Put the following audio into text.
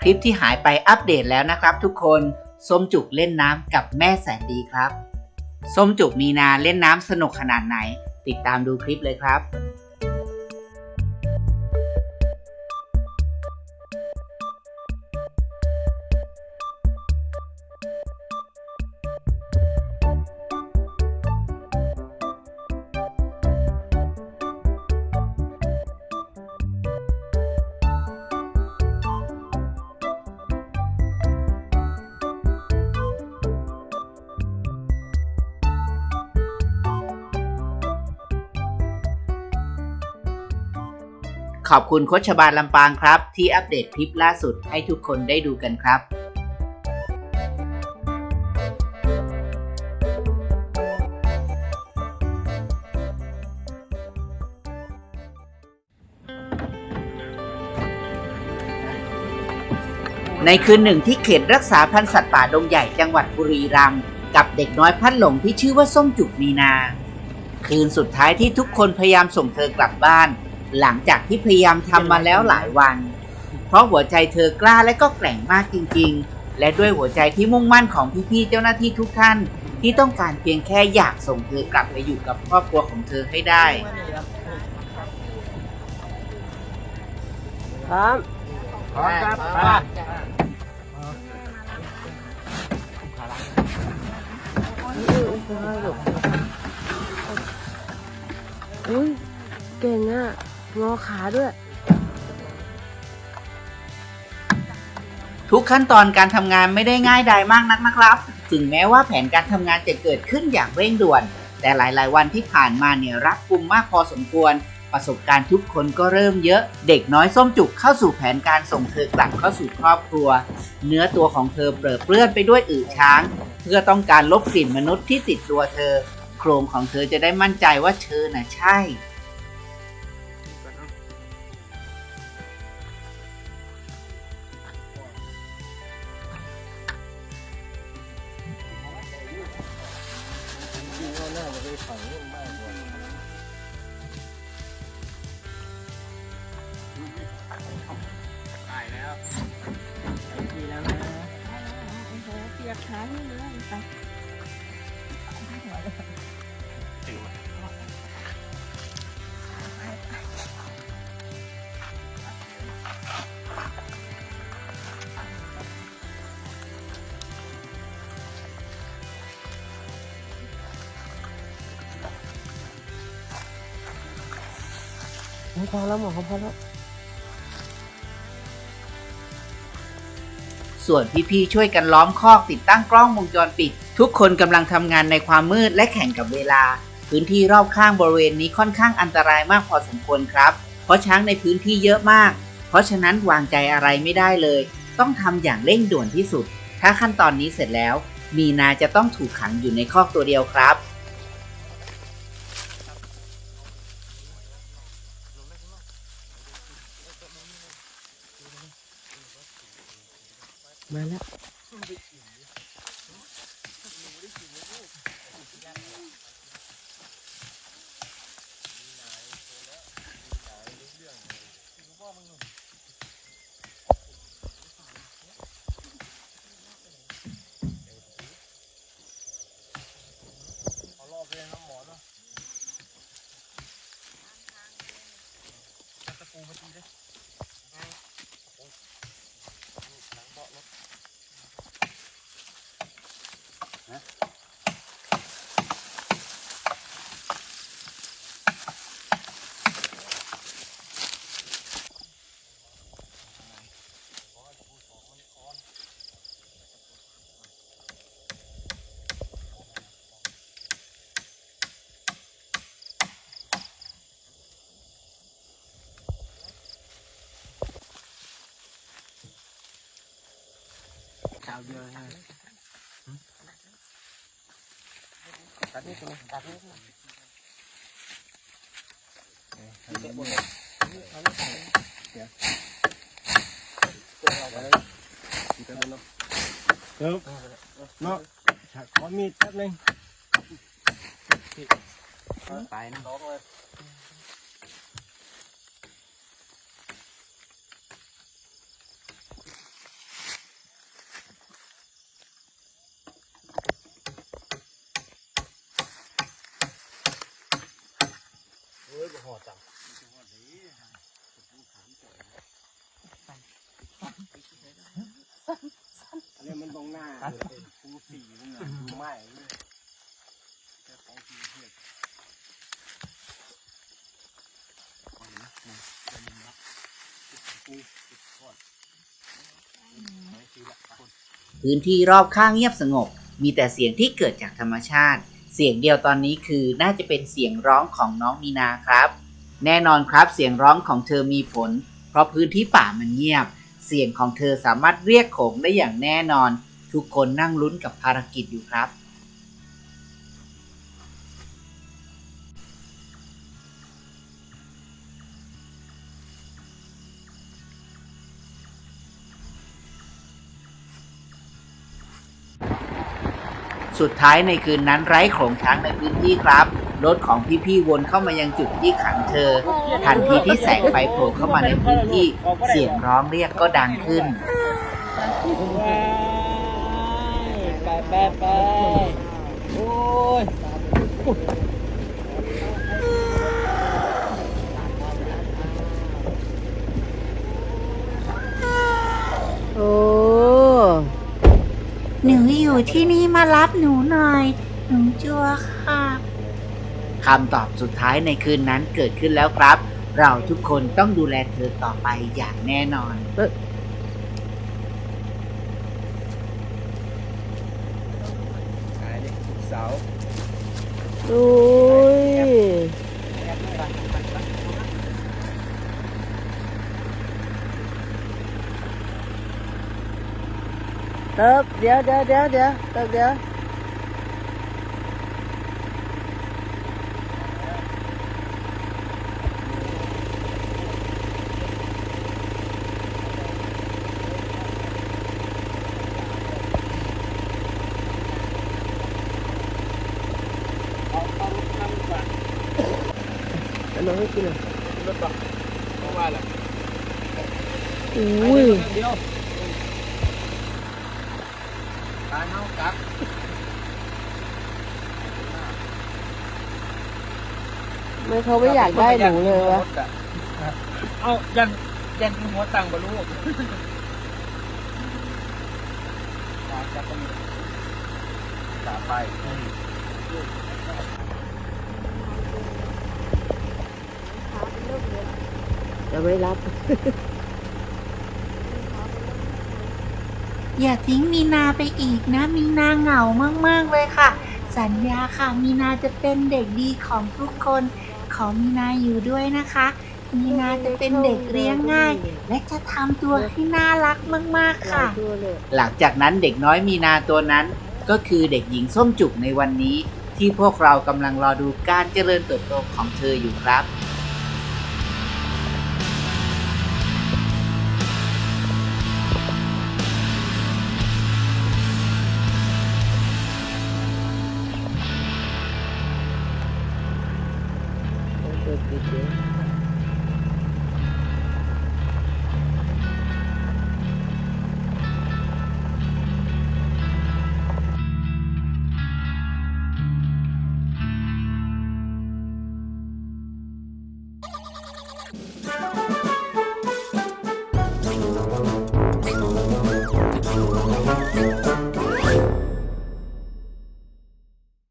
คลิปที่หายไปอัปเดตแล้วนะครับ ทุกคนส้มจุกเล่นน้ำกับแม่แสนดีครับส้มจุกมีนาเล่นน้ำสนุกขนาดไหน ติดตามดูคลิปเลยครับ ขอบคุณโคชบาลลำปางครับ ที่อัปเดตคลิปล่าสุดให้ทุกคนได้ดูกันครับในคืนหนึ่งที่เขตรักษาพันธุ์สัตว์ป่าดงใหญ่จังหวัดบุรีรัมย์กับเด็กน้อยพัดหลงที่ชื่อว่าส้มจุกมีนา คืนสุดท้ายที่ทุกคนพยายามส่งเธอกลับบ้าน หลังจากที่พยายามทำมาแล้วหลายวัน เพราะหัวใจเธอกล้าและก็แกร่งมากจริงๆ และด้วยหัวใจที่มุ่งมั่นของพี่ๆเจ้าหน้าที่ทุกท่าน ที่ต้องการเพียงแค่อยากส่งเธอกลับไปอยู่กับครอบครัวของเธอให้ได้ พร้อมพร้อมครับอุ้ยเก่งอะ งอขาด้วย ทุกขั้นตอนการทำงานไม่ได้ง่ายดายมากนักนะครับ ถึงแม้ว่าแผนการทำงานจะเกิดขึ้นอย่างเร่งด่วน แต่หลาย ๆ วันที่ผ่านมาเนี่ยรัดกุมมากพอสมควร ประสบการณ์ทุกคนก็เริ่มเยอะ เด็กน้อยส้มจุกเข้าสู่แผนการส่งเธอกลับเข้าสู่ครอบครัว เนื้อตัวของเธอเปรอะเปื้อนไปด้วยอึช้าง เพื่อต้องการลบกลิ่นมนุษย์ที่ติดตัวเธอ โครงของเธอจะได้มั่นใจว่าเธอน่ะใช่ ตายแล้วไอ้ทีแล้วนะเปียกขานี่เลยไปไม่พอแล้วหมอเขาพอแล้ว ส่วนพี่ๆช่วยกันล้อมคอกติดตั้งกล้องวงจรปิด ทุกคนกำลังทำงานในความมืดและแข่งกับเวลา พื้นที่รอบข้างบริเวณนี้ค่อนข้างอันตรายมากพอสมควรครับ เพราะช้างในพื้นที่เยอะมาก เพราะฉะนั้นวางใจอะไรไม่ได้เลย ต้องทำอย่างเร่งด่วนที่สุด ถ้าขั้นตอนนี้เสร็จแล้ว มีนาจะต้องถูกขังอยู่ในคอกตัวเดียวครับ มาแล้ว เอารอบเลยน้ำหมอเนาะตะปูมาทีดิหลังเบาะรถนะ ชาวเยอะฮะตัดนี่ตรงนี้ตัดนี่ตรงนี้เดี๋ยวเดี๋ยวเนาะข อดจังอันนี้มันตรงหน้าคูสีมันน่ะดูไหม้เลยแค่ของสีเทียบเอาเห็นไหมมันมันรับฟูติดทอดไม่สีละคนพื้นที่รอบข้างเงียบสงบ มีแต่เสียงที่เกิดจากธรรมชาติ เสียงเดียวตอนนี้คือน่าจะเป็นเสียงร้องของน้องมีนาครับ แน่นอนครับเสียงร้องของเธอมีผล เพราะพื้นที่ป่ามันเงียบ เสียงของเธอสามารถเรียกโขงได้อย่างแน่นอน ทุกคนนั่งลุ้นกับภารกิจอยู่ครับ สุดท้ายในคืนนั้นไร้โขงช้างในพื้นที่ครับ รถของพี่ๆวนเข้ามายังจุดที่ขังเธอ ทันทีที่แสงไฟโผล่เข้ามาในพื้นที่ เสียงร้องเรียกก็ดังขึ้น ไปไปไปโอ้ย หนูอยู่ที่นี่มารับหนูหน่อย หนูจัวค่ะคำตอบสุดท้ายในคืนนั้นเกิดขึ้นแล้วครับ เราทุกคนต้องดูแลเธอต่อไปอย่างแน่นอน ขายดิเสาโอ้ย เติบเดี๋ยวเดี๋ยวเดี๋ยวเดี๋ยวเติบเดี๋ยวเอาเอารถน้ำดีกว่าเอามาให้กินหน่อยรถบักเพราะว่าอะไรอุ้ยเดียวตายเนากับไม่เขาไม่อยากได้หนูเลยวะเอายันยันกินหัวตังบรรลุจะต้องตาไปจะไม่รับ อย่าทิ้งมีนาไปอีกนะ มีนาเหงามากๆเลยค่ะ สัญญาค่ะ มีนาจะเป็นเด็กดีของทุกคน ขอมีนาอยู่ด้วยนะคะ มีนาจะเป็นเด็กเลี้ยงง่าย และจะทำตัวให้น่ารักมากๆค่ะ หลังจากนั้นเด็กน้อยมีนาตัวนั้น ก็คือเด็กหญิงส้มจุกในวันนี้ ที่พวกเรากำลังรอดูการเจริญเติบโตของเธออยู่ครับ